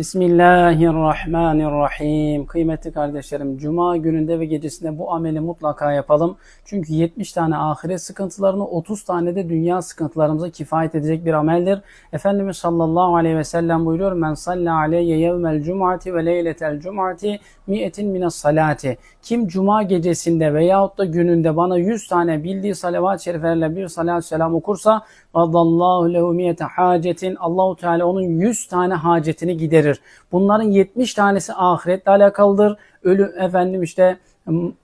Bismillahirrahmanirrahim. Kıymetli kardeşlerim, Cuma gününde ve gecesinde bu ameli mutlaka yapalım. Çünkü 70 tane ahiret sıkıntılarını, 30 tane de dünya sıkıntılarımıza kifayet edecek bir ameldir. Efendimiz sallallahu aleyhi ve sellem buyuruyor. Men salla aleyye yevmel cum'ati ve leyletel cum'ati mi'etin mines salati. Kim cuma gecesinde veyahut da gününde bana 100 tane bildiği salavat-ı şerifelerle bir salat selam okursa Vadallahu lehu miyete hacetin. Allahu Teala onun 100 tane hacetini giderir. Bunların 70 tanesi ahiretle alakalıdır. Ölü efendim işte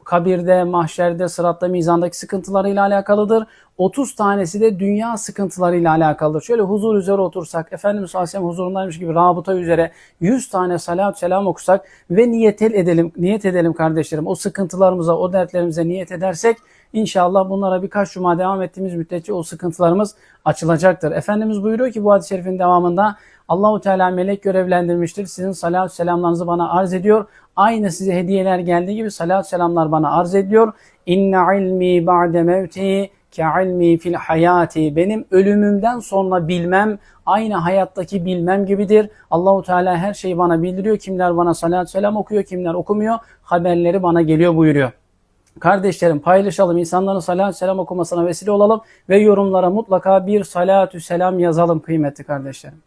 kabirde, mahşerde, sıratta, mizandaki sıkıntılarıyla alakalıdır. 30 tanesi de dünya sıkıntılarıyla alakalıdır. Şöyle huzur üzere otursak, Efendimiz sallallahu aleyhi ve sellem huzurundaymış gibi rabıta üzere 100 tane salat selam okusak ve niyet edelim, niyet edelim kardeşlerim. O sıkıntılarımıza, o dertlerimize niyet edersek İnşallah bunlara birkaç cuma devam ettiğimiz müddetçe o sıkıntılarımız açılacaktır. Efendimiz buyuruyor ki bu hadis-i şerifin devamında Allahu Teala melek görevlendirmiştir. Sizin salat selamlarınızı bana arz ediyor. Aynı size hediyeler geldiği gibi salat selamlar bana arz ediyor. İnne ilmi ba'de mevti ke ilmi fil hayati. Benim ölümümden sonra bilmem aynı hayattaki bilmem gibidir. Allahu Teala her şeyi bana bildiriyor. Kimler bana salat selam okuyor, kimler okumuyor. Haberleri bana geliyor buyuruyor. Kardeşlerim paylaşalım, insanların salat selam okumasına vesile olalım ve yorumlara mutlaka bir salatü selam yazalım kıymetli kardeşlerim.